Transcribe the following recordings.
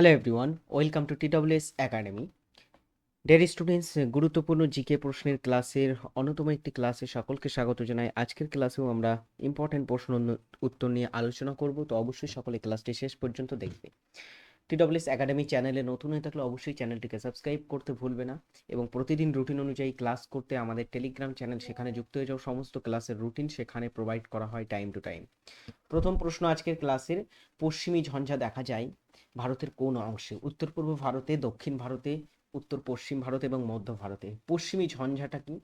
Hello everyone welcome to TWS academy dear students গুরুত্বপূর্ণ GK প্রশ্নের ক্লাসের অন্যতম একটি ক্লাসে সকলকে স্বাগত জানাই। আজকের ক্লাসেও আমরা ইম্পর্টেন্ট প্রশ্ন উত্তর নিয়ে আলোচনা করব, তো অবশ্যই সকলে ক্লাসটি শেষ পর্যন্ত দেখবে। টিডব্লিউএস একাডেমি চ্যানেলে নতুন হয়ে থাকলে অবশ্যই চ্যানেলটিকে সাবস্ক্রাইব করতে ভুলবে না এবং প্রতিদিন রুটিন অনুযায়ী ক্লাস করতে আমাদের টেলিগ্রাম চ্যানেল, সেখানে যুক্ত হয়ে যাও। সমস্ত ক্লাসের রুটিন সেখানে প্রোভাইড করা হয় টাইম টু টাইম প্রথম প্রশ্ন আজকের ক্লাসের, পশ্চিমী ঝঞ্ঝা দেখা যায়। ভারতের কোন অংশে? উত্তর পূর্ব ভারতে, দক্ষিণ ভারতে, উত্তর পশ্চিম ভারত এবং মধ্য ভারতে। পশ্চিমী ঝঞ্ঝাটা কি?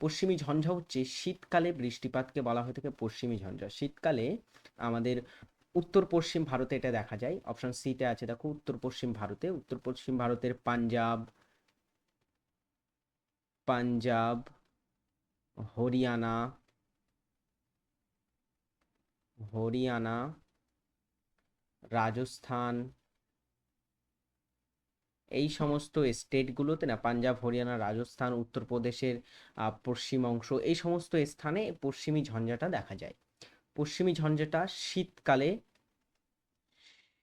পশ্চিমী ঝঞ্ঝা হচ্ছে শীতকালে বৃষ্টিপাতকে বলা হয়ে থাকে পশ্চিমী ঝঞ্ঝা। শীতকালে আমাদের উত্তর পশ্চিম ভারতে এটা দেখা যায়। অপশন সিতে আছে, দেখো, উত্তর পশ্চিম ভারতে। উত্তর পশ্চিম ভারতের পাঞ্জাব পাঞ্জাব, হরিয়ানা হরিয়ানা, রাজস্থান এই সমস্ত স্টেটগুলোতে না, পাঞ্জাব, হরিয়ানা, রাজস্থান উত্তরপ্রদেশের পশ্চিম অংশ, এই সমস্ত স্থানে পশ্চিমী ঝঞ্ঝাটা দেখা যায়। পশ্চিমী ঝঞ্ঝাটা শীতকালে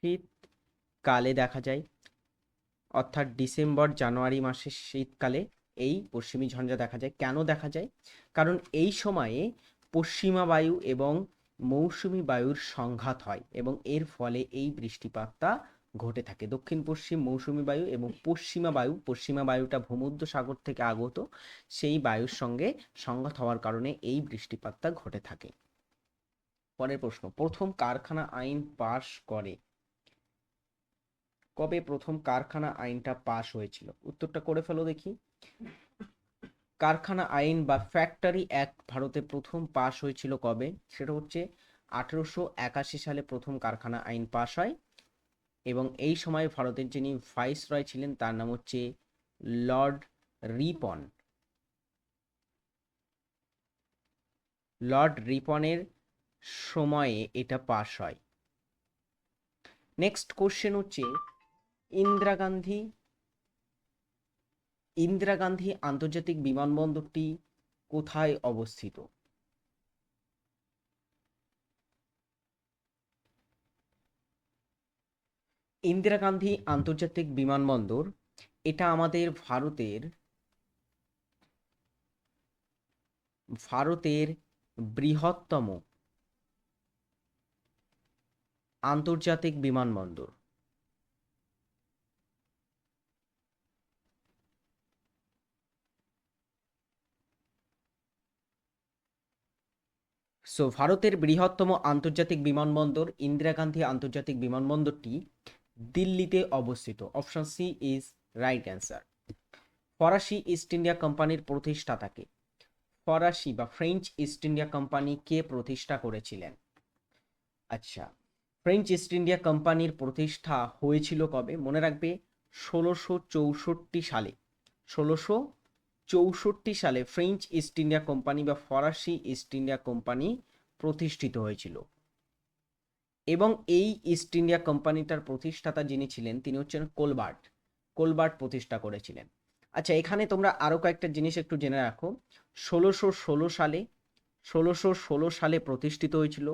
শীতকালে দেখা যায়। অর্থাৎ ডিসেম্বর, জানুয়ারি মাসের শীতকালে এই পশ্চিমী ঝঞ্ঝা দেখা যায়। কেন দেখা যায়? কারণ এই সময়ে পশ্চিমা বায়ু এবং মৌসুমী বায়ুর সংঘাত হয় এবং এর ফলে এই বৃষ্টিপাতটা ঘটে থাকে। দক্ষিণ, পশ্চিম মৌসুমি বায়ু এবং পশ্চিমা বায়ু, পশ্চিমা বায়ুটা ভূমধ্য সাগর থেকে আগত, সেই বায়ুর সঙ্গে সংঘাত হওয়ার কারণে এই বৃষ্টিপাতটা ঘটে থাকে। পরের প্রশ্ন, প্রথম কারখানা আইন পাশ করে। কবে প্রথম কারখানা আইনটা পাশ হয়েছিল? উত্তরটা করে ফেলো দেখি। কারখানা আইন বা ফ্যাক্টরি অ্যাক্ট ভারতে প্রথম পাশ হয়েছিল কবে? সেটা হচ্ছে আঠেরোশো একাশি সালে প্রথম কারখানা আইন পাশ হয়। এবং এই সময় ভারতের যিনি ভাইসরয় ছিলেন, তার নাম হচ্ছে লর্ড রিপন। লর্ড রিপনের সময়ে এটা পাশ হয়। নেক্সট কোশ্চেন হচ্ছে, ইন্দিরা গান্ধী ইন্দিরা গান্ধী আন্তর্জাতিক বিমানবন্দরটি কোথায় অবস্থিত? ইন্দিরা গান্ধী আন্তর্জাতিক বিমানবন্দর, এটা আমাদের ভারতের ভারতের বৃহত্তম আন্তর্জাতিক বিমানবন্দর। সো ভারতের বৃহত্তম আন্তর্জাতিক বিমানবন্দর, ইন্দিরা গান্ধী আন্তর্জাতিক বিমানবন্দরটি দিল্লিতে অবস্থিত। Option C is right answer ফরাসি ইস্ট ইন্ডিয়া কোম্পানির প্রতিষ্ঠাতাকে। ফরাসি বা ফ্রেঞ্চ ইস্ট ইন্ডিয়া কোম্পানি কে প্রতিষ্ঠা করেছিলেন? আচ্ছা ফ্রেঞ্চ ইস্ট ইন্ডিয়া কোম্পানির প্রতিষ্ঠা হয়েছিল কবে? মনে রাখবে, ষোলোশো চৌষট্টি সালে। ষোলোশো চৌষট্টি সালে ফ্রেঞ্চ ইস্ট ইন্ডিয়া কোম্পানি বা ফরাসি ইস্ট ইন্ডিয়া কোম্পানি প্রতিষ্ঠিত হয়েছিল। এবং এই ইস্ট ইন্ডিয়া কোম্পানিটার প্রতিষ্ঠাতা যিনি ছিলেন, তিনি হচ্ছেন কোলবার্ট কোলবার্ট প্রতিষ্ঠা করেছিলেন। আচ্ছা এখানে তোমরা আরও কয়েকটা জিনিস একটু জেনে রাখো। ষোলোশো ষোলো সালে, ষোলোশো ষোলো সালে প্রতিষ্ঠিত হয়েছিল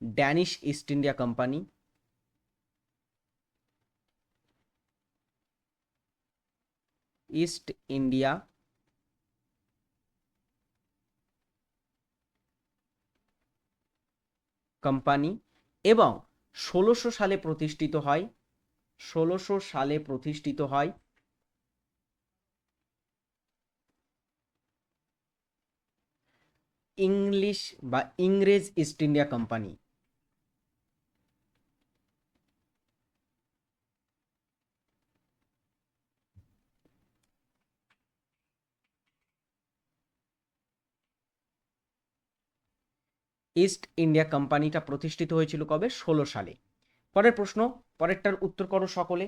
Danish East India company East India company এবং ষোলোশো সালে প্রতিষ্ঠিত হয়। ষোলোশো সালে প্রতিষ্ঠিত হয়। ইংলিশ বা ইংরেজ East India company. East India কোম্পানিটা প্রতিষ্ঠিত হয়েছিল কবে? ষোলো সালে। পরের প্রশ্ন পরেরটার উত্তর করো সকলে।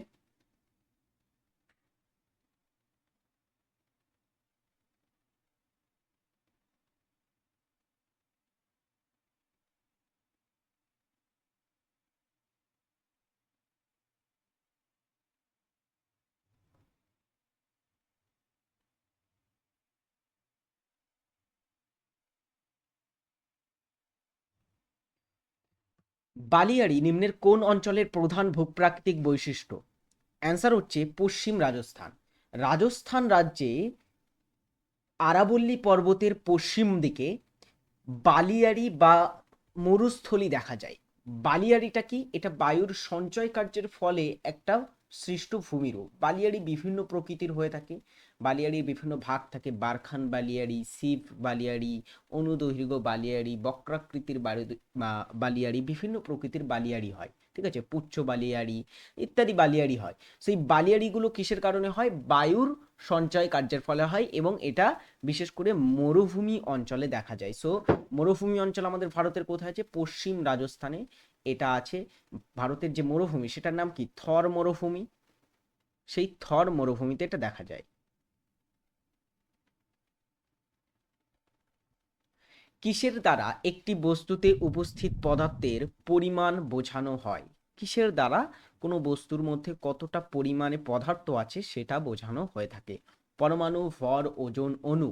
বালিয়াড়ি নিম্নের কোন অঞ্চলের প্রধান ভূপ্রাকৃতিক বৈশিষ্ট্য? অ্যান্সার হচ্ছে পশ্চিম রাজস্থান। রাজস্থান রাজ্যে আরাবল্লী পর্বতের পশ্চিম দিকে বালিয়াড়ি বা মরুস্থলী দেখা যায়। বালিয়াড়িটা কি? এটা বায়ুর সঞ্চয় কার্যের ফলে একটা সৃষ্ট ভূমিরূপ বালিয়াড়ি বিভিন্ন প্রকৃতির হয়ে থাকে। বালিয়াড়ির বিভিন্ন ভাগ থাকে। বারখান বালিয়াড়ি, শিব বালিয়াড়ি, অনুদৈর্ঘ্য বালিয়াড়ি, বক্রাকৃতির বালি- বালিয়াড়ি, বিভিন্ন প্রকৃতির বালিয়াড়ি হয়। ঠিক আছে? পুচ্ছ বালিয়াড়ি ইত্যাদি বালিয়াড়ি হয়। সেই বালিয়াড়িগুলো কিসের কারণে হয়? বায়ুর সঞ্চয় কার্যের ফলে হয় এবং এটা বিশেষ করে মরুভূমি অঞ্চলে দেখা যায়। সো মরুভূমি অঞ্চল আমাদের ভারতের কোথায় আছে? পশ্চিম রাজস্থানে এটা আছে। ভারতের যে মরুভূমি, সেটার নাম কি? থর মরুভূমি। সেই থর মরুভূমিতে এটা দেখা যায়। কিসের দ্বারা একটি বস্তুতে উপস্থিত পদার্থের পরিমাণ বোঝানো হয়? কিসের দ্বারা কোনো বস্তুর মধ্যে কতটা পরিমাণে পদার্থ আছে সেটা বোঝানো হয়ে থাকে? পরমাণু, ভর, ওজন, অণু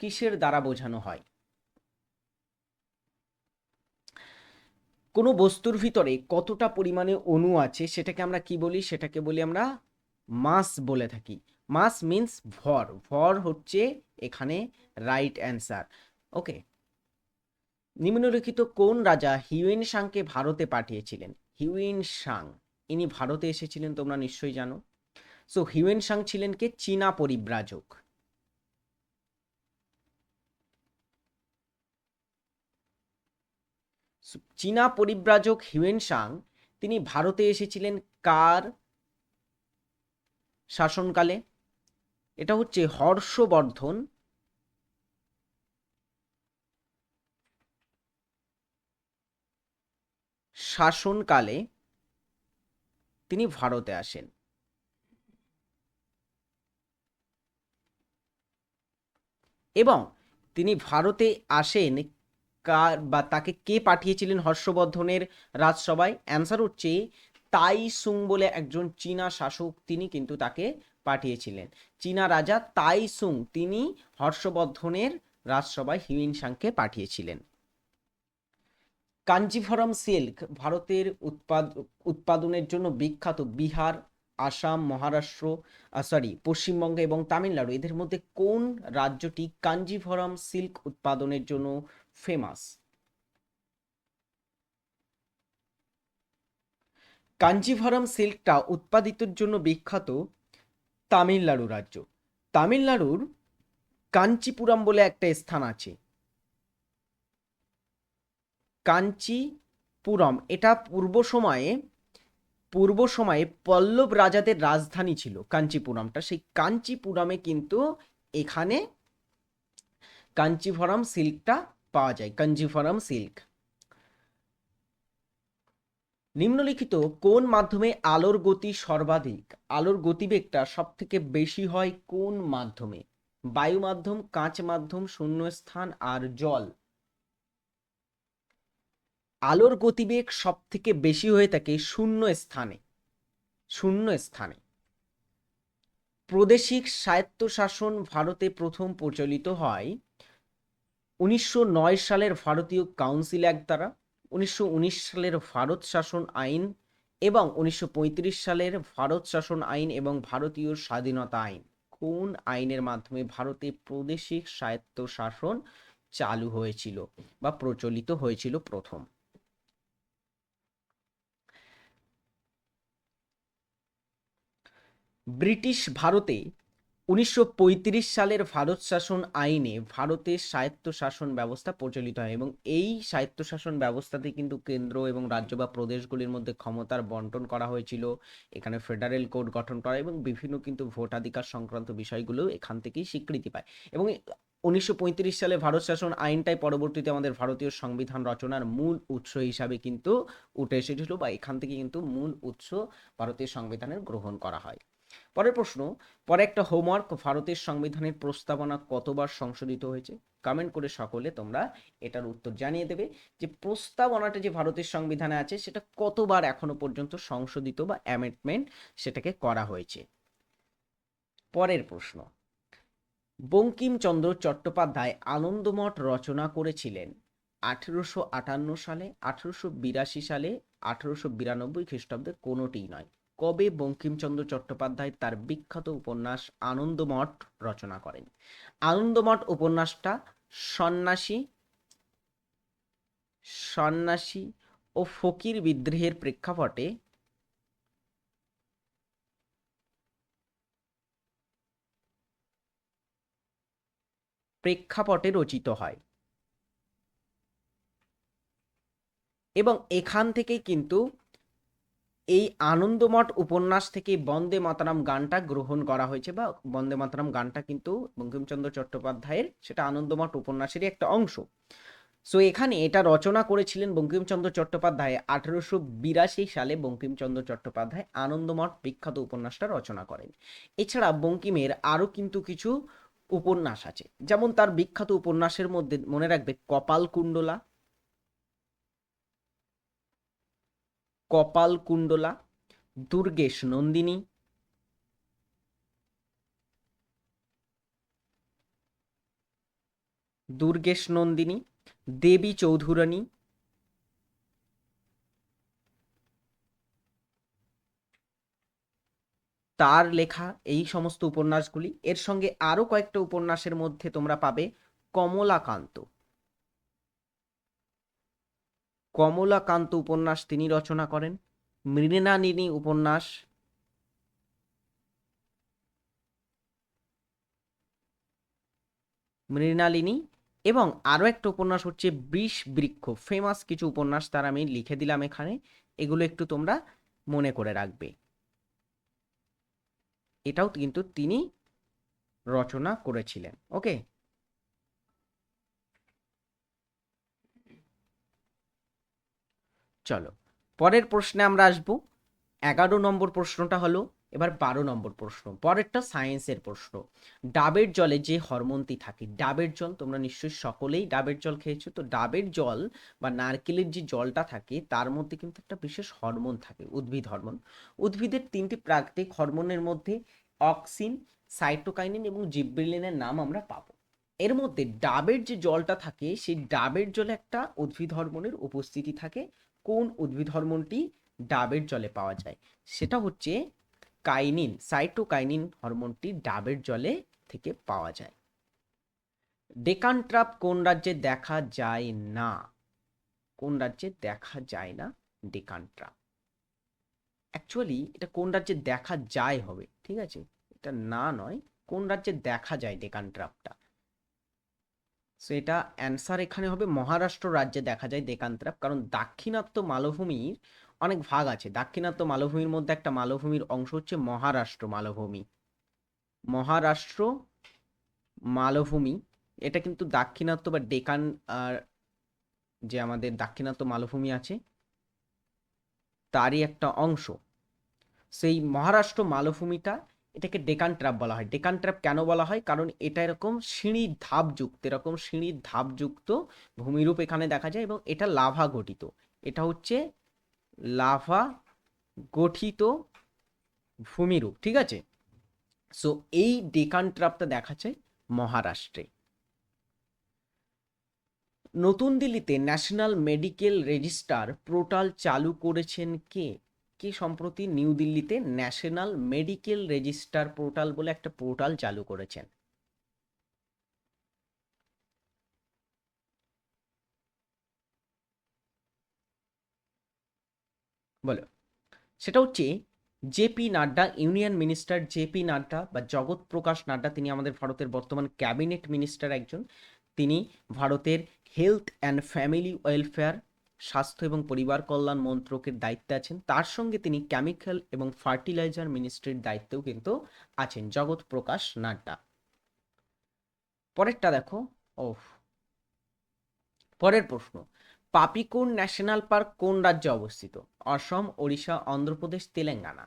কিসের দ্বারা বোঝানো হয়? কোনো বস্তুর ভিতরে কতটা পরিমাণে অণু আছে সেটাকে আমরা কি বলি? সেটাকে বলি আমরা মাস বলে থাকি। মাস মিন্স ভর। ভর হচ্ছে এখানে রাইট অ্যান্সার ওকে নিম্নলিখিত কোন রাজা হিউয়েন সাংকে ভারতে পাঠিয়েছিলেন? হিউয়েন সাং ইনি ভারতে এসেছিলেন, তোমরা নিশ্চয়ই জানো। সো হিউয়েন সাং ছিলেন কে? চীনা পরিব্রাজক। চীনা পরিব্রাজক হিউয়েন সাং তিনি ভারতে এসেছিলেন কার শাসনকালে? এটা হচ্ছে হর্ষবর্ধন শাসনকালে তিনি ভারতে আসেন। এবং তিনি ভারতে আসেন কার বা তাকে কে পাঠিয়েছিলেন হর্ষবর্ধনের রাজসভায়? অ্যান্সার হচ্ছে তাই সুং বলে একজন চীনা শাসক তিনি কিন্তু তাকে পাঠিয়েছিলেন। চীনা রাজা তাই সুং, তিনি হর্ষবর্ধনের রাজসভায় হিউইন সাংকে পাঠিয়েছিলেন। কাঞ্জিভরম সিল্ক ভারতের উৎপাদ, উৎপাদনের জন্য বিখ্যাত বিহার, আসাম, মহারাষ্ট্র সরি পশ্চিমবঙ্গ এবং তামিলনাড়ু। এদের মধ্যে কোন রাজ্যটি কাঞ্জিভরম সিল্ক উৎপাদনের জন্য ফেমাস কাঞ্জিভরম সিল্কটা উৎপাদিতের জন্য বিখ্যাত তামিলনাড়ু রাজ্য। তামিলনাড়ুর কাঞ্চিপুরম বলে একটা স্থান আছে। কাঞ্চিপুরম। এটা পূর্ব সময়ে পূর্ব সময়ে পল্লব রাজাদের রাজধানী ছিল কাঞ্চিপুরমটা। সেই কাঞ্চিপুরমে কিন্তু এখানে কাঞ্চিভরম সিল্কটা পাওয়া যায় কাঞ্জিভরম সিল্ক। নিম্নলিখিত কোন মাধ্যমে আলোর গতি সর্বাধিক? আলোর গতিবেগটা সব থেকে বেশি হয় কোন মাধ্যমে? বায়ু মাধ্যম কাঁচ মাধ্যম শূন্য স্থান আর জল। আলোর গতিবেগ সব থেকে বেশি হয়ে থাকে শূন্য স্থানে শূন্য স্থানে। প্রাদেশিক স্বায়ত্তশাসন ভারতে প্রথম প্রচলিত হয় উনিশশো নয় সালের ভারতীয় কাউন্সিল অ্যাক্ট দ্বারা, উনিশশো উনিশ সালের ভারত শাসন আইন এবং উনিশশো পঁয়ত্রিশ সালের ভারত শাসন আইন এবং ভারতীয় স্বাধীনতা আইন। কোন আইনের মাধ্যমে ভারতে প্রাদেশিক স্বায়ত্তশাসন চালু হয়েছিল বা প্রচলিত হয়েছিল প্রথম? ব্রিটিশ ভারতে উনিশশো পঁয়ত্রিশ সালের ভারত শাসন আইনে ভারতের স্বায়ত্তশাসন ব্যবস্থা প্রচলিত হয় এবং এই স্বায়ত্তশাসন ব্যবস্থাতে কিন্তু কেন্দ্র এবং রাজ্য বা প্রদেশগুলির মধ্যে ক্ষমতার বন্টন করা হয়েছিল। এখানে ফেডারেল কোর্ট গঠন করা এবং বিভিন্ন কিন্তু ভোটাধিকার সংক্রান্ত বিষয়গুলো এখান থেকেই স্বীকৃতি পায়। এবং উনিশশো পঁয়ত্রিশ সালে ভারত শাসন আইনটাই পরবর্তীতে আমাদের ভারতীয় সংবিধান রচনার মূল উৎস হিসাবে কিন্তু উঠে এসেছিল বা এখান থেকে কিন্তু মূল উৎস ভারতীয় সংবিধানের গ্রহণ করা হয়। পরের প্রশ্ন, পরে একটা হোমওয়ার্ক ভারতের সংবিধানের প্রস্তাবনা কতবার সংশোধিত হয়েছে? কমেন্ট করে সকলে তোমরা এটার উত্তর জানিয়ে দেবে যে প্রস্তাবনাটা যে ভারতের সংবিধানে আছে, সেটা কতবার এখনও পর্যন্ত সংশোধিত বা অ্যামেন্ডমেন্ট সেটাকে করা হয়েছে? পরের প্রশ্ন, বঙ্কিমচন্দ্র চট্টোপাধ্যায় আনন্দমঠ রচনা করেছিলেন আঠেরোশো আটান্ন সালে, আঠেরোশো বিরাশি সালে, আঠেরোশো বিরানব্বই খ্রিস্টাব্দে কোনোটিই নয়। কবে বঙ্কিমচন্দ্র চট্টোপাধ্যায় তার বিখ্যাত উপন্যাস আনন্দমঠ রচনা করেন? আনন্দমঠ উপন্যাসটা সন্ন্যাসী সন্ন্যাসী ও ফকির বিদ্রোহের প্রেক্ষাপটে প্রেক্ষাপটে রচিত হয়। এবং এখান থেকেই কিন্তু এই আনন্দমঠ উপন্যাস থেকে বন্দে মাতারাম গানটা গ্রহণ করা হয়েছে বা বন্দে মাতারাম গানটা কিন্তু বঙ্কিমচন্দ্র চট্টোপাধ্যায়ের সেটা আনন্দমঠ উপন্যাসেরই একটা অংশ। সো এখানে এটা রচনা করেছিলেন বঙ্কিমচন্দ্র চট্টোপাধ্যায়। আঠেরোশো বিরাশি সালে বঙ্কিমচন্দ্র চট্টোপাধ্যায় আনন্দমঠ বিখ্যাত উপন্যাসটা রচনা করেন। এছাড়া বঙ্কিমের আরও কিন্তু কিছু উপন্যাস আছে। যেমন তার বিখ্যাত উপন্যাসের মধ্যে মনে রাখবে কপাল কুণ্ডলা কপাল কুণ্ডলা দুর্গেশ নন্দিনী দুর্গেশ নন্দিনী, দেবী চৌধুরানী, তার লেখা এই সমস্ত উপন্যাসগুলি। এর সঙ্গে আরও কয়েকটা উপন্যাসের মধ্যে তোমরা পাবে কমলাকান্ত। কমলাকান্ত উপন্যাস তিনি রচনা করেন মৃণালিনী উপন্যাস। মৃণালিনী এবং আরও একটা উপন্যাস হচ্ছে বৃষ বৃক্ষ ফেমাস কিছু উপন্যাস তার আমি লিখে দিলাম এখানে, এগুলো একটু তোমরা মনে করে রাখবে। এটাও কিন্তু তিনি রচনা করেছিলেন ওকে চলো, পরের প্রশ্নে আমরা আসব। এগারো নম্বর প্রশ্নটা হলো, এবার বারো নম্বর প্রশ্ন, পরেরটা সায়েন্সের প্রশ্ন। ডাবের জলে যে হরমোনটি থাকে, ডাবের জল, তোমরা নিশ্চয়ই সকলেই ডাবের জল খেয়েছো, তো ডাবের জল বা নারকেলের যে জলটা থাকে, তার মধ্যে কিন্তু একটা বিশেষ হরমোন থাকে, উদ্ভিদ হরমোন। উদ্ভিদের তিনটি প্রাকৃতিক হরমোনের মধ্যে অক্সিন সাইটোকাইনিন এবং জিব্রেলিনের নাম আমরা পাবো। এর মধ্যে ডাবের যে জলটা থাকে, সেই ডাবের জলে একটা উদ্ভিদ হরমোনের উপস্থিতি থাকে কোন উদ্ভিদ হরমোনটি ডাবের জলে পাওয়া যায়? সেটা হচ্ছে কাইনিন, সাইটোকাইনিন হরমোনটি ডাবের জলে থেকে পাওয়া যায়। ডেকান ট্রাপ কোন রাজ্যে দেখা যায় না? কোন রাজ্যে দেখা যায় না ডেকান ট্রাপ অ্যাকচুয়ালি এটা কোন রাজ্যে দেখা যায় হবে, ঠিক আছে? এটা না নয়, কোন রাজ্যে দেখা যায় ডেকান ট্রাপটা সো এটা অ্যান্সার এখানে হবে মহারাষ্ট্র রাজ্যে দেখা যায় ডেকান্ত্রাপ কারণ দাক্ষিণাত্য মালভূমির অনেক ভাগ আছে। দাক্ষিণাত্য মালভূমির মধ্যে একটা মালভূমির অংশ হচ্ছে মহারাষ্ট্র মালভূমি। মহারাষ্ট্র মালভূমি, এটা কিন্তু দাক্ষিণাত্য বা ডেকান যে আমাদের দাক্ষিণাত্য মালভূমি আছে, তারই একটা অংশ। সেই মহারাষ্ট্র মালভূমিটা এটাকে ডেকান ট্র্যাপ বলা হয়। ডেকান ট্র্যাপ কেন বলা হয়? কারণ এটা এরকম সিঁড়ির ধাপযুক্ত, এরকম সিঁড়ির ধাপযুক্ত ভূমিরূপ এখানে দেখা যায় এবং এটা লাভা গঠিত। এটা হচ্ছে লাভা গঠিত ভূমিরূপ, ঠিক আছে? সো এই ডেকান ট্র্যাপটা দেখা যায় মহারাষ্ট্রে। নতুন দিল্লিতে ন্যাশনাল মেডিকেল রেজিস্টার পোর্টাল চালু করেছেন কে? কে সম্প্রতি নিউ দিল্লিতে ন্যাশনাল মেডিকেল রেজিস্টার পোর্টাল বলে একটা পোর্টাল চালু করেছেন? বলো। সেটা হচ্ছে JP Nadda, union minister JP Nadda বা জগৎ প্রকাশ নাড্ডা, তিনি আমাদের ভারতের বর্তমান ক্যাবিনেট মিনিস্টার একজন। তিনি ভারতের হেলথ অ্যান্ড ফ্যামিলি ওয়েলফেয়ার স্বাস্থ্য এবং পরিবার কল্যাণ মন্ত্রকের দায়িত্বে আছেন। তার সঙ্গে তিনি কেমিক্যাল এবং ফার্টিলাইজার মিনিস্ট্রির দায়িত্বেও কিন্তু আছেন, জগৎ প্রকাশ নাড্ডা। পরেরটা দেখো ও পরের প্রশ্ন পাপিকোন ন্যাশনাল পার্ক কোন রাজ্যে অবস্থিত? অসম, ওড়িশা, অন্ধ্রপ্রদেশ, তেলেঙ্গানা।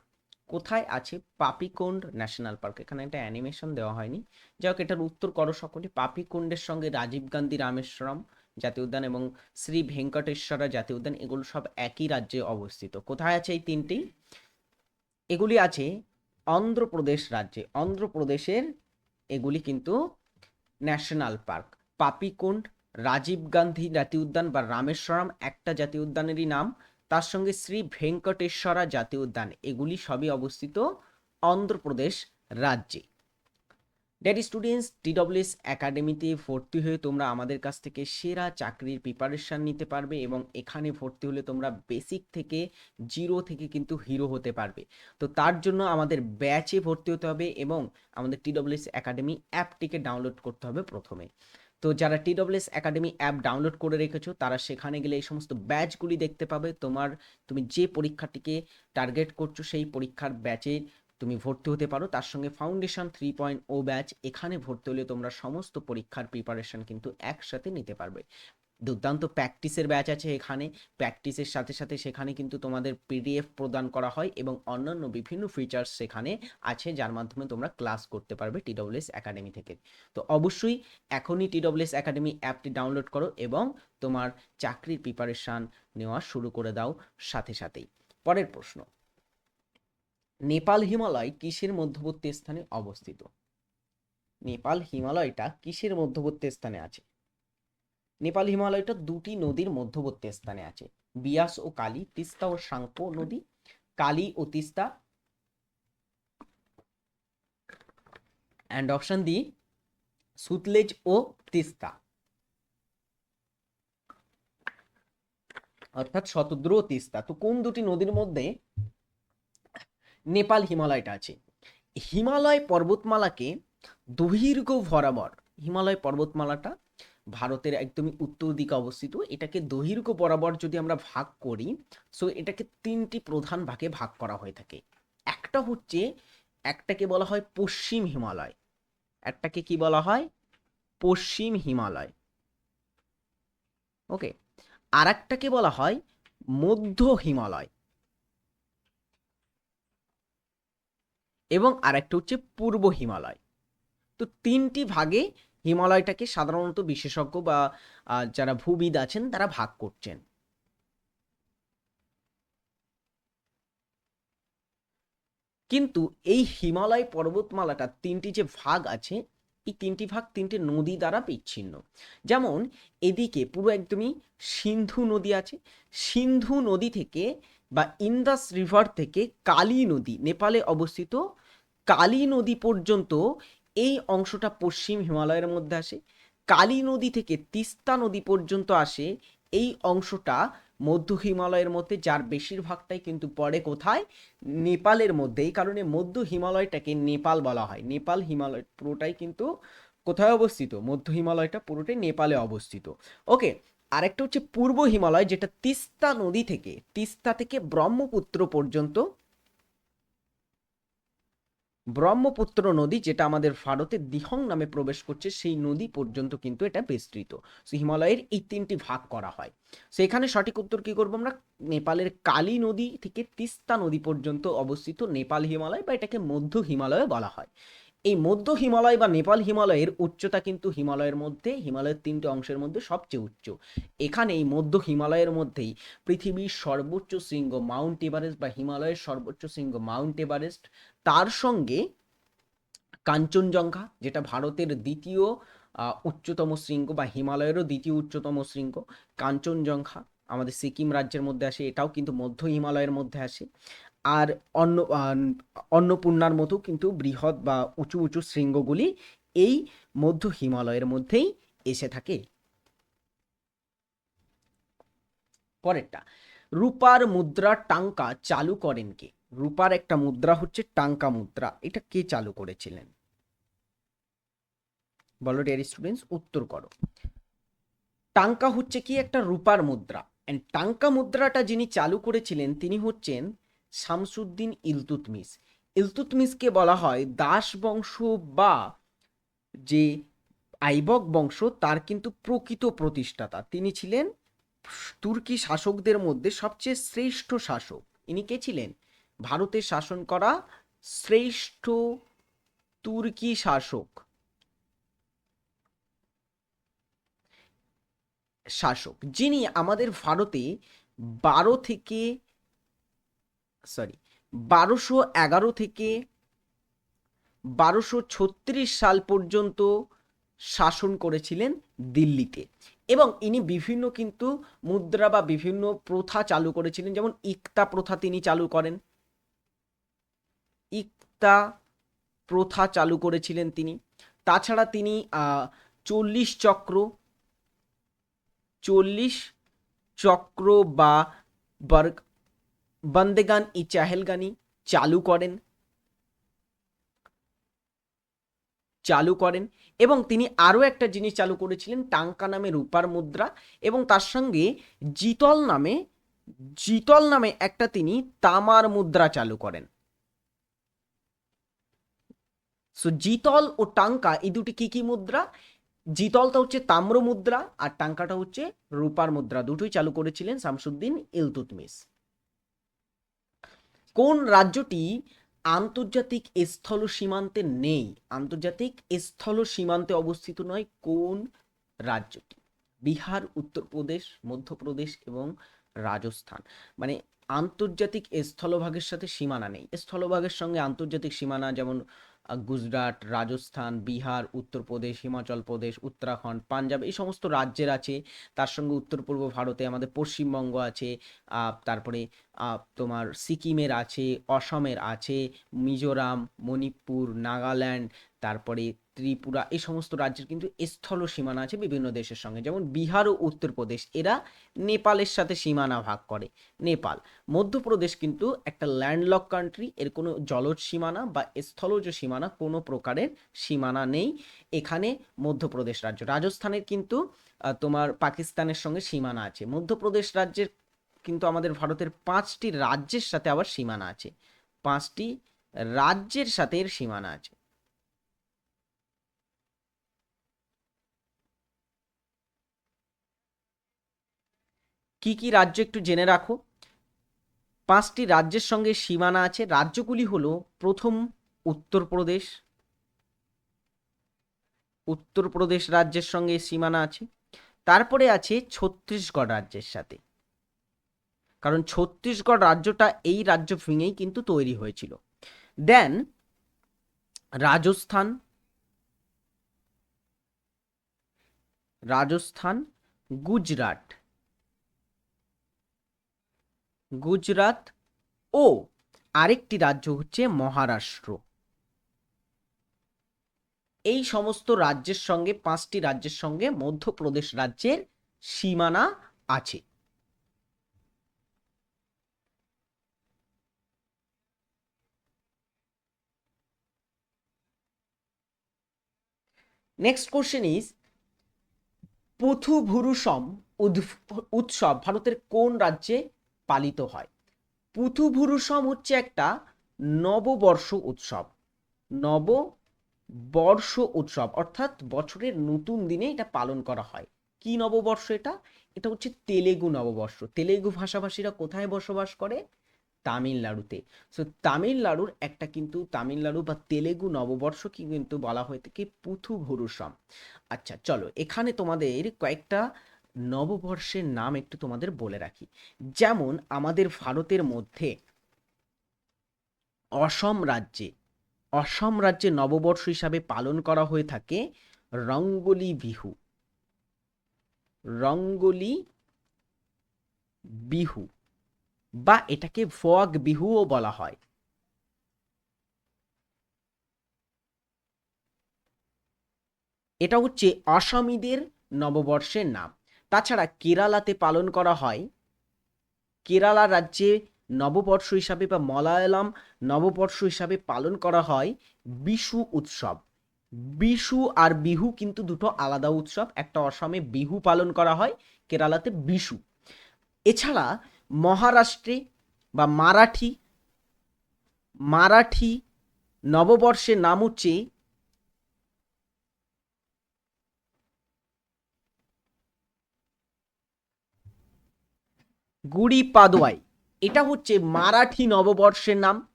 কোথায় আছে পাপিকোন্ড ন্যাশনাল পার্ক? এখানে একটা অ্যানিমেশন দেওয়া হয়নি। যাই হোক, এটার উত্তর করো সকলে। পাপিকোন্ডের সঙ্গে রাজীব গান্ধী, রামেশ্বরম জাতীয় উদ্যান এবং শ্রী ভেঙ্কটেশ্বরা জাতীয় উদ্যান, এগুলো সব একই রাজ্যে অবস্থিত। কোথায় আছে এই তিনটি? এগুলি আছে অন্ধ্রপ্রদেশ রাজ্যে। অন্ধ্রপ্রদেশের এগুলি কিন্তু ন্যাশনাল পার্ক। পাপিকুণ্ড, রাজীব গান্ধী জাতীয় উদ্যান বা রামেশ্বরম একটা জাতীয় উদ্যানেরই নাম। তার সঙ্গে শ্রী ভেঙ্কটেশ্বরা জাতীয় উদ্যান, এগুলি সবই অবস্থিত অন্ধ্রপ্রদেশ রাজ্যে। ড্যাডি স্টুডেন্টস টিডব্লিউএস একাডেমিতে ভর্তি হয়ে তোমরা আমাদের কাছ থেকে সেরা চাকরির প্রিপারেশন নিতে পারবে এবং এখানে ভর্তি হলে তোমরা বেসিক থেকে জিরো থেকে কিন্তু হিরো হতে পারবে। তো তার জন্য আমাদের ব্যাচে ভর্তি হতে হবে এবং আমাদের টিডব্লিউএস একাডেমি অ্যাপটিকে ডাউনলোড করতে হবে প্রথমে। তো যারা টিডব্লিউএস একাডেমি অ্যাপ ডাউনলোড করে রেখেছো, তারা সেখানে গেলে এই সমস্ত ব্যাচগুলি দেখতে পাবে। তোমার, তুমি যে পরীক্ষাটিকে টার্গেট করছ, সেই পরীক্ষার ব্যাচে তুমি ভর্তি হতে পারো। তার সঙ্গে foundation three point O batch এখানে ভর্তি হলে তোমরা সমস্ত পরীক্ষার প্রিপারেশন কিন্তু একসাথে নিতে পারবে। দুর্দান্ত প্র্যাকটিসের ব্যাচ আছে এখানে। প্র্যাকটিসের সাথে সাথে সেখানে কিন্তু তোমাদের পিডিএফ প্রদান করা হয় এবং অন্যান্য বিভিন্ন ফিচার্স সেখানে আছে, যার মাধ্যমে তোমরা ক্লাস করতে পারবে টিডব্লিউএস একাডেমি থেকে। তো অবশ্যই এখনই টিডব্লিউএস একাডেমি অ্যাপটি ডাউনলোড করো এবং তোমার চাকরির প্রিপারেশান নেওয়া শুরু করে দাও সাথে সাথেই। পরের প্রশ্ন। নেপাল হিমালয় কিসের মধ্যবর্তী স্থানে অবস্থিত? নেপাল হিমালয়টা কিসের মধ্যবর্তী স্থানে আছে? নেপাল হিমালয়টা দুটি নদীর মধ্যবর্তী স্থানে আছে। বিয়াস ও কালী, তিস্তা ও সাংপো নদী, কালী ও Teesta. And option D Sutlej ও তিস্তা। অর্থাৎ শতদ্র ও তিস্তা। তো কোন দুটি নদীর মধ্যে নেপাল হিমালয়টা আছে। হিমালয় পর্বতমালাকে দৈর্ঘ্য বরাবর, হিমালয় পর্বতমালাটা ভারতের একদমই উত্তর দিকে অবস্থিত, এটাকে দৈর্ঘ্য বরাবর যদি আমরা ভাগ করি সো এটাকে তিনটি প্রধান ভাগে ভাগ করা হয়ে থাকে। একটা হচ্ছে, একটাকে বলা হয় পশ্চিম হিমালয়। একটাকে কি বলা হয়? পশ্চিম হিমালয়। ওকে আর একটাকে বলা হয় মধ্য হিমালয়। এবং আরেকটা হচ্ছে পূর্ব হিমালয়। তো তিনটি ভাগে হিমালয়টাকে সাধারণত বিশেষজ্ঞ বা যারা ভূবিদ আছেন তারা ভাগ করছেন। কিন্তু এই হিমালয় পর্বতমালাটা তিনটি যে ভাগ আছে এই তিনটি ভাগ তিনটি নদী দ্বারা বিচ্ছিন্ন। যেমন এদিকে পুরো একদমই সিন্ধু নদী আছে। সিন্ধু নদী থেকে বা ইন্দাস রিভার থেকে কালী নদী, নেপালে অবস্থিত কালী নদী পর্যন্ত এই অংশটা পশ্চিম হিমালয়ের মধ্যে আসে। কালী নদী থেকে তিস্তা নদী পর্যন্ত আসে। এই অংশটা মধ্য হিমালয়ের মধ্যে, যার বেশিরভাগটাই কিন্তু পড়ে কোথায়? নেপালের মধ্যে। এই কারণে মধ্য হিমালয়টাকে নেপাল বলা হয়। নেপাল হিমালয় পুরোটাই কিন্তু কোথায় অবস্থিত? মধ্য হিমালয়টা পুরোটাই নেপালে অবস্থিত। ওকে আরেকটা হচ্ছে পূর্ব হিমালয়, যেটা তিস্তা নদী থেকে, তিস্তা থেকে ব্রহ্মপুত্র পর্যন্ত ব্রহ্মপুত্র নদী যেটা আমাদের ভারতের দিহং নামে প্রবেশ করছে, সেই নদী পর্যন্ত কিন্তু এটা বিস্তৃত। সো হিমালয়ের এই তিনটি ভাগ করা হয়। সো এখানে সঠিক উত্তর কি করব আমরা? নেপালের কালী নদী থেকে তিস্তা নদী পর্যন্ত অবস্থিত নেপাল হিমালয় বা এটাকে মধ্য হিমালয় বলা হয়। এই মধ্য হিমালয় বা নেপাল হিমালয়ের উচ্চতা কিন্তু হিমালয়ের মধ্যে, হিমালয়ের তিনটে অংশের মধ্যে সবচেয়ে উচ্চ। এখানে এই মধ্য হিমালয়ের মধ্যেই পৃথিবীর সর্বোচ্চ শৃঙ্গ মাউন্ট এভারেস্ট বা হিমালয়ের সর্বোচ্চ শৃঙ্গ মাউন্ট এভারেস্ট তার সঙ্গে কাঞ্চনজঙ্ঘা, যেটা ভারতের দ্বিতীয় উচ্চতম শৃঙ্গ বা হিমালয়েরও দ্বিতীয় উচ্চতম শৃঙ্গ, কাঞ্চনজঙ্ঘা আমাদের সিকিম রাজ্যের মধ্যে আসে, এটাও কিন্তু মধ্য হিমালয়ের মধ্যে আসে। আর অন্য অন্নপূর্ণার মতো কিন্তু বৃহৎ বা উঁচু উঁচু শৃঙ্গগুলি এই মধ্য হিমালয়ের মধ্যেই এসে থাকে। পরেরটা, রূপার মুদ্রা টাঙ্কা চালু করেন কে? রূপার একটা মুদ্রা হচ্ছে টাঙ্কা মুদ্রা। এটা কে চালু করেছিলেন? বলো ডিয়ার স্টুডেন্টস উত্তর করো। টাঙ্কা হচ্ছে কি একটা রূপার মুদ্রা। এন্ড টাঙ্কা মুদ্রাটা যিনি চালু করেছিলেন, তিনি হচ্ছেন শামসুদ্দিন ইলতুতমিশ। ইলতুতমিশকে বলা হয় দাস বংশ বা যে আইবক বংশ, তার কিন্তু প্রকৃত প্রতিষ্ঠাতা। তিনি ছিলেন তুর্কি শাসকদের মধ্যে সবচেয়ে শ্রেষ্ঠ শাসক। ইনি কে ছিলেন? ভারতে শাসন করা শ্রেষ্ঠ তুর্কি শাসক। শাসক, যিনি আমাদের ভারতে বারো থেকে সরি বারোশো এগারো থেকে বারোশো ছত্রিশ সাল পর্যন্ত শাসন করেছিলেন দিল্লিতে। এবং ইনি বিভিন্ন কিন্তু মুদ্রা বা বিভিন্ন প্রথা চালু করেছিলেন, যেমন ইকতা প্রথা তিনি চালু করেন। ইকতা প্রথা চালু করেছিলেন তিনি। তাছাড়া তিনি চল্লিশ চক্র চল্লিশ চক্র বা বর্গ, বন্দেগান ই চাহেলগানি চালু করেন। চালু করেন এবং তিনি আরও একটা জিনিস চালু করেছিলেন, টাঙ্কা নামে রূপার মুদ্রা এবং তার সঙ্গে জিতল নামে জিতল নামে একটা তিনি তামার মুদ্রা চালু করেন। সো জিতল ও টাঙ্কা এই দুটি কি কি মুদ্রা? জিতলটা হচ্ছে তাম্র মুদ্রা আর টাঙ্কাটা হচ্ছে রূপার মুদ্রা। দুটোই চালু করেছিলেন শামসুদ্দিন ইলতুতমিস কোন রাজ্যটি আন্তর্জাতিক স্থল সীমান্তে নেই? আন্তর্জাতিক স্থল সীমান্তে অবস্থিত নয় কোন রাজ্যটি? বিহার, উত্তরপ্রদেশ, মধ্যপ্রদেশ এবং রাজস্থান। মানে আন্তর্জাতিক স্থলভাগের সাথে সীমানা নেই। স্থলভাগের সঙ্গে আন্তর্জাতিক সীমানা যেমন গুজরাট, রাজস্থান, বিহার, উত্তরপ্রদেশ, হিমাচল প্রদেশ, উত্তরাখণ্ড, পাঞ্জাব, এই সমস্ত রাজ্যের আছে। তার সঙ্গে উত্তর পূর্ব ভারতে আমাদের পশ্চিমবঙ্গ আছে তারপরে তোমার সিকিমের আছে, অসমের আছে, মিজোরাম, মণিপুর, নাগাল্যান্ড, তারপরে ত্রিপুরা এই সমস্ত রাজ্যের কিন্তু স্থল সীমানা আছে বিভিন্ন দেশের সঙ্গে। যেমন বিহার ও উত্তরপ্রদেশ, এরা নেপালের সাথে সীমানা ভাগ করে। নেপাল, মধ্যপ্রদেশ কিন্তু একটা ল্যান্ডলক কান্ট্রি এর কোনো জলজ সীমানা বা স্থলজ সীমানা কোনো প্রকারের সীমানা নেই। এখানে মধ্যপ্রদেশ রাজ্য, রাজস্থানের কিন্তু তোমার পাকিস্তানের সঙ্গে সীমানা আছে। মধ্যপ্রদেশ রাজ্যের কিন্তু আমাদের ভারতের পাঁচটি রাজ্যের সাথে আবার সীমানা আছে। পাঁচটি রাজ্যের সাথে এর সীমানা আছে। কি কি রাজ্য একটু জেনে রাখো? পাঁচটি রাজ্যের সঙ্গে সীমানা আছে। রাজ্যগুলি হলো প্রথম উত্তরপ্রদেশ। উত্তরপ্রদেশ রাজ্যের সঙ্গে সীমানা আছে। তারপরে আছে ছত্তিশগড় রাজ্যের সাথে। কারণ ছত্তিশগড় রাজ্যটা এই রাজ্য ভেঙেই কিন্তু তৈরি হয়েছিল। দেন রাজস্থান রাজস্থান, গুজরাট গুজরাট ও আরেকটি রাজ্য হচ্ছে মহারাষ্ট্র। এই সমস্ত রাজ্যের সঙ্গে, পাঁচটি রাজ্যের সঙ্গে মধ্যপ্রদেশ রাজ্যের সীমানা আছে। নেক্সট কোশ্চেন ইজ পুথুভুরুসম উৎসব ভারতের কোন রাজ্যে পালিত হয়? পুথুভুরুসম হচ্ছে একটা নববর্ষ উৎসব। নববর্ষ উৎসব, অর্থাৎ বছরের নতুন দিনে এটা পালন করা হয়। কি নববর্ষ এটা? এটা হচ্ছে তেলেগু নববর্ষ। তেলেগু ভাষাভাষীরা কোথায় বসবাস করে? তামিলনাড়ুতে। সো তামিলনাড়ুর একটা কিন্তু তামিলনাড়ু বা তেলেগু নববর্ষ কি কিন্তু বলা হয়ে থাকে পুথু ভরুসম আচ্ছা চলো এখানে তোমাদের কয়েকটা নববর্ষের নাম একটু তোমাদের বলে রাখি। যেমন আমাদের ভারতের মধ্যে অসম রাজ্যে অসম রাজ্যে নববর্ষ হিসাবে পালন করা হয়ে থাকে রঙ্গোলি বিহু রঙ্গোলি বিহু বা এটাকে ফগ বিহুও বলা হয়। এটা হচ্ছে আসামিদের নববর্ষের নাম। তাছাড়া কেরালাতে পালন করা হয়। কেরালা রাজ্যে নববর্ষ হিসাবে বা মলায়ালাম নববর্ষ হিসাবে পালন করা হয় বিশু উৎসব। বিশু আর বিহু কিন্তু দুটো আলাদা উৎসব। একটা অসমে বিহু পালন করা হয়, কেরালাতে বিশু। এছাড়া মহারাষ্ট্রে বা মারাঠি মারাঠি নববর্ষের নাম হচ্ছে গুড়ি পাদোয়াই। এটা হচ্ছে মারাঠি নববর্ষের নাম।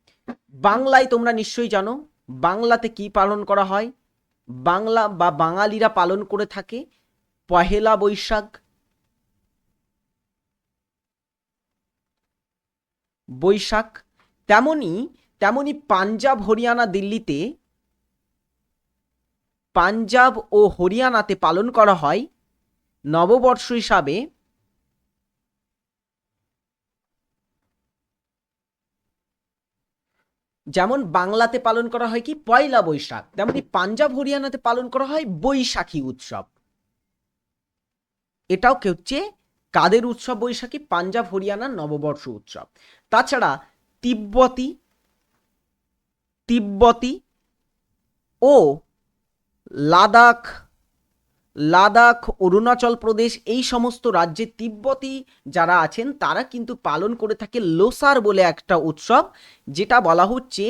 বাংলায় তোমরা নিশ্চয়ই জানো, বাংলাতে কি পালন করা হয়? বাংলা বা বাঙালিরা পালন করে থাকে পহেলা বৈশাখ বৈশাখ, তেমনি তেমনি পাঞ্জাব, হরিয়ানা, দিল্লিতে পাঞ্জাব ও হরিয়ানাতে পালন করা হয় নববর্ষ হিসাবে। যেমন বাংলাতে পালন করা হয় কি? পয়লা বৈশাখ, তেমনি পাঞ্জাব, হরিয়ানাতে পালন করা হয় বৈশাখী উৎসব। এটাও কে হচ্ছে? কাদের উৎসব বৈশাখী? পাঞ্জাব, হরিয়ানার নববর্ষ উৎসব। তাছাড়া তিব্বতী তিব্বতী ও লাদাখ লাদাখ, অরুণাচল প্রদেশ এই সমস্ত রাজ্যে তিব্বতী যারা আছেন, তারা কিন্তু পালন করে থাকে লোসার বলে একটা উৎসব, যেটা বলা হচ্ছে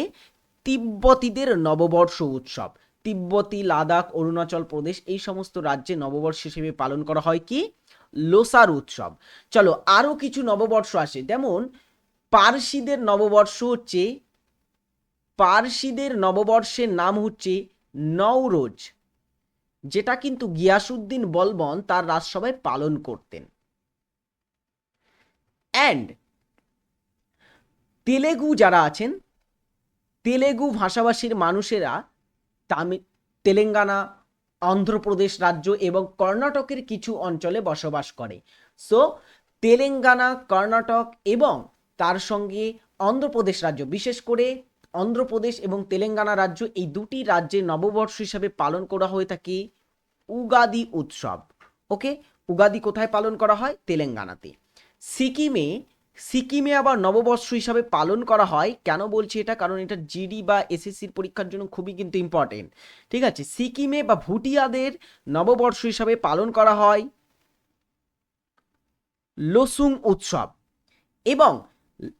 তিব্বতীদের নববর্ষ উৎসব। তিব্বতী, লাদাখ, অরুণাচল প্রদেশ এই সমস্ত রাজ্যে নববর্ষ হিসেবে পালন করা হয় কি? লোসার উৎসব। চলো আরও কিছু নববর্ষ আসে। যেমন পার্সিদের নববর্ষ হচ্ছে পার্সিদের নববর্ষের নাম হচ্ছে নওরোজ, যেটা কিন্তু গিয়াসুদ্দিন বলবন তার রাজসভায় পালন করতেন। অ্যান্ড তেলেগু যারা আছেন, তেলেগু ভাষাভাষীর মানুষেরা তামিল তেলেঙ্গানা, অন্ধ্রপ্রদেশ রাজ্য এবং কর্ণাটকের কিছু অঞ্চলে বসবাস করে। সো তেলেঙ্গানা, কর্ণাটক এবং তার সঙ্গে অন্ধ্রপ্রদেশ রাজ্য, বিশেষ করে অন্ধ্রপ্রদেশ এবং তেলেঙ্গানা রাজ্য, এই দুটি রাজ্যে নববর্ষ হিসাবে পালন করা হয়ে থাকে উগাদি উৎসব। ওকে? উগাদি কোথায় পালন করা হয়? তেলেঙ্গানাতে। সিকিমে সিকিমে আবার নববর্ষ হিসাবে পালন করা হয়। কেন বলছি এটা? কারণ এটা জিডি বা এসএসসির পরীক্ষার জন্য খুবই কিন্তু ইম্পর্টেন্ট ঠিক আছে? সিকিমে বা ভুটিয়াদের নববর্ষ হিসাবে পালন করা হয়। লোসুং উৎসব। এবং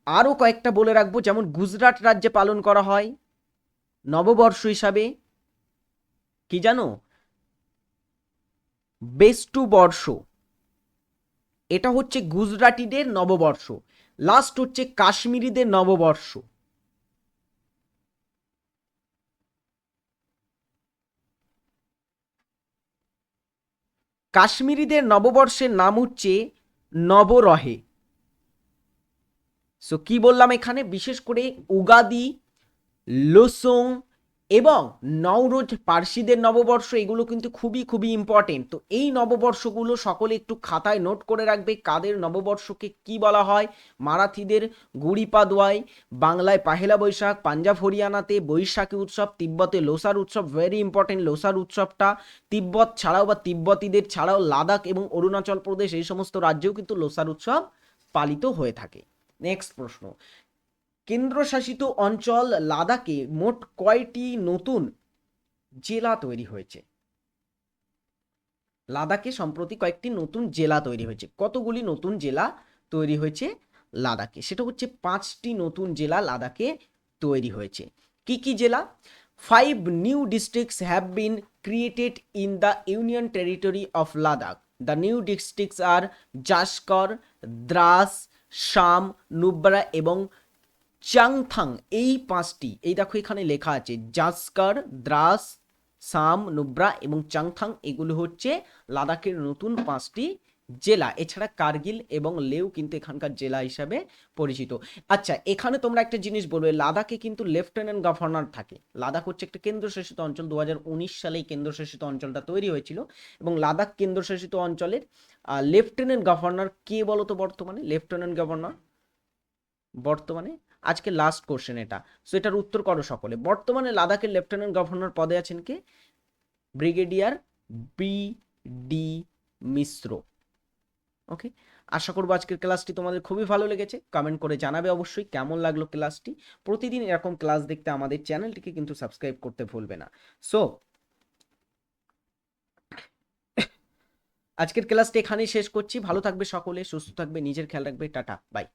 আরও কয়েকটা বলে রাখব, যেমন গুজরাট রাজ্যে পালন করা হয়, নববর্ষ হিসাবে, কি জানো? বেষ্টু বর্ষ। এটা হচ্ছে গুজরাটিদের নববর্ষ। লাস্ট হচ্ছে কাশ্মীরিদের নববর্ষ। কাশ্মীরিদের নববর্ষের নাম হচ্ছে নবরহে। সো কি বললাম এখানে? বিশেষ করে উগাদি, লোসং এবং নওরোজ পার্সিদের নববর্ষ, এগুলো কিন্তু খুবই খুবই ইম্পর্টেন্ট তো এই নববর্ষগুলো সকলে একটু খাতায় নোট করে রাখবে কাদের নববর্ষকে কি বলা হয়। মারাঠিদের গুড়ি পাদোয়াই বাংলায় পাহেলা বৈশাখ, পাঞ্জাব, হরিয়ানাতে বৈশাখী উৎসব, তিব্বতে লোসার উৎসব ভেরি ইম্পর্টেন্ট লোসার উৎসবটা। তিব্বত ছাড়াও বা তিব্বতীদের ছাড়াও লাদাখ এবং অরুণাচল প্রদেশ, এই সমস্ত রাজ্যেও কিন্তু লোসার উৎসব পালিত হয়ে থাকে। নেক্সট প্রশ্ন. কেন্দ্রশাসিত অঞ্চল লাদাখে মোট কয়টি নতুন জেলা তৈরি হয়েছে? লাদাখে সম্প্রতি কয়েকটি নতুন জেলা তৈরি হয়েছে। কতগুলি নতুন জেলা তৈরি হয়েছে লাদাখে? সেটা হচ্ছে পাঁচটি নতুন জেলা লাদাখে তৈরি হয়েছে। কি কি জেলা? Five new districts have been created in the union territory of Ladakh the new districts are Zanskar Drass Sham, Nubra এবং চাংথাং, এই পাঁচটি। এই দেখো এখানে লেখা আছে, জাস্কার, দ্রাস, সাম, নুব্রা এবং চাংথাং, এগুলো হচ্ছে লাদাখের নতুন পাঁচটি জেলা, এছাড়া কার্গিল এবং লেউ কিন্তু এখানকার জেলা হিসাবে পরিচিত। আচ্ছা এখানে তোমরা একটা জিনিস বলবে, লাদাখে কিন্তু লেফটেন্যান্ট গভর্নর থাকে। লাদাখ হচ্ছে একটা কেন্দ্রশাসিত অঞ্চল দু হাজার উনিশ সালে এই কেন্দ্রশাসিত অঞ্চলটা তৈরি হয়েছিল এবং লাদাখ কেন্দ্রশাসিত অঞ্চলের লেফটেন্যান্ট গভর্নর কে বলতো বর্তমানে? Lieutenant governor? বর্তমানে? আজকে লাস্ট কোশ্চেন এটা। সো এটার উত্তর করো সকলে। বর্তমানে লাদাখের লেফটেন্যান্ট গভর্নর পদে আছেন কে? Brigadier B D Mishra. Okay আশা করব আজকের ক্লাসটি তোমাদের খুবই ভালো লেগেছে। কমেন্ট করে জানাবে অবশ্যই কেমন লাগল ক্লাসটি প্রতিদিন এরকম ক্লাস দেখতে আমাদের চ্যানেলটিকে কিন্তু সাবস্ক্রাইব করতে ভুলবে না। সো আজকের ক্লাসটি এখানেই শেষ করছি। ভালো থাকবে সকলে, সুস্থ থাকবে, নিজের খেয়াল রাখবে। Tata bye